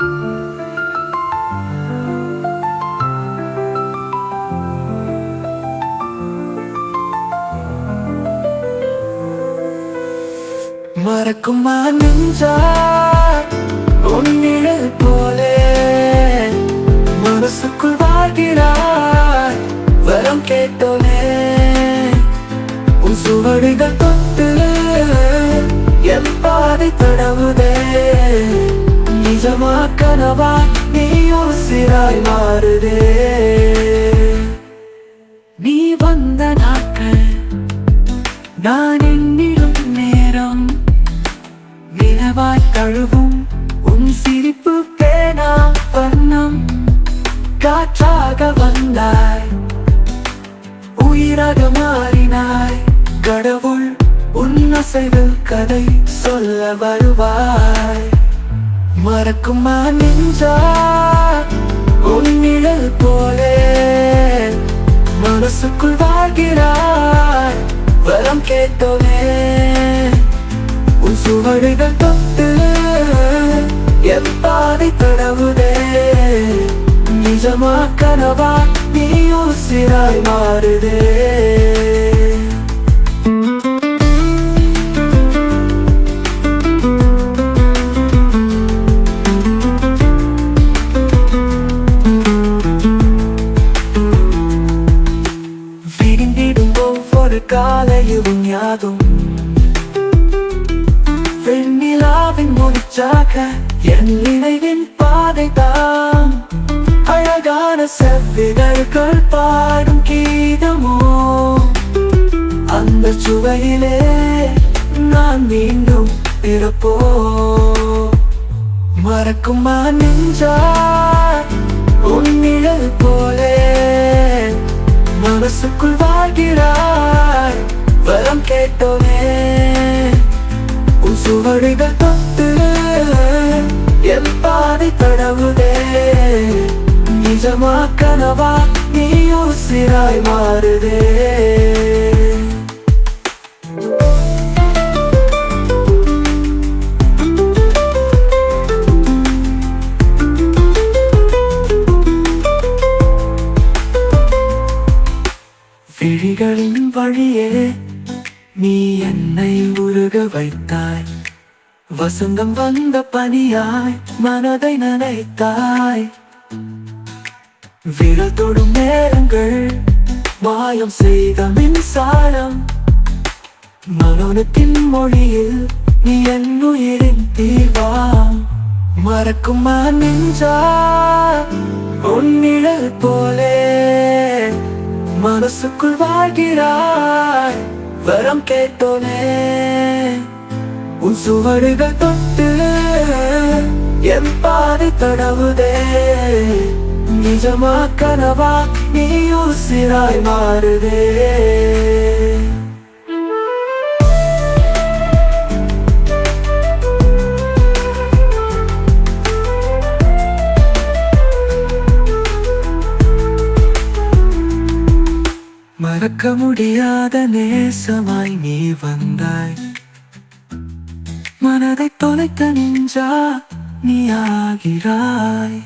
மறக்குமா நெஞ்சா? உன் போலே. மனசுக்குள் வாழ்கிறாய். வரம் கேட்டோனே. உன் சுவடுகள் தொட்டு என் பாதை தடவுதே. கனவா நீ சிராய் மாறுதே. நீ வந்த நாட்கள் நான் எண்ணிடும் நேரம். நிலவாய் கழுவும் உன் சிரிப்பு பேனா வண்ணம். காற்றாக வந்தாய் உயிராக மாறினாய். கடவுள் உன் அசைவில் கதை சொல்ல வருவாய். மறக்குமா நெஞ்சா உன்னிழல் போல. மனசுக்குள் வாழ்கிறாய். வரம் கேட்டோனே. உன் சுவடுகள் தொட்டு எப்பாதை தடவுதே. நிஜமா கனவா நீ சிராய் மாறுதே. காலையிலும் யாதும் வெண்ணிலாவின் முடிச்சாக என் நினைவின் பாதை தான் அழகான செவ்விதழ்கள் பாடும் கீதமோ அந்த சுவையிலே நான் மீண்டும் பிறப்போ மறக்குமா நெஞ்சா பாதை நிஜமா கனவா நீ சிராய் மாறுதே. விழிகளின் வழியே நீ என்னை உருக வைத்தாய். வசந்தம் வந்த பனியாய் மனதை நனைத்தாய். விரல் தொடும் நேரங்கள் மாயம் செய்த மின்சாரம். மனோனத்தின் மொழியில் நீ என்னுயிரின் உயிரின் மறக்குமா நெஞ்சா உன் போலே. மனசுக்குள் வாழ்கிறாய் வரம் கேட்டோனே. உன் சுவடுகள் தொட்டு என் பாதை தடவுதே. நிஜமா கனவா நீ சிராய் மாறுதே. மறக்க முடியாத நேசமாய் நீ வந்தாய். மனதை தொலைத்த நெஞ்சா நீ ஆகிறாய்.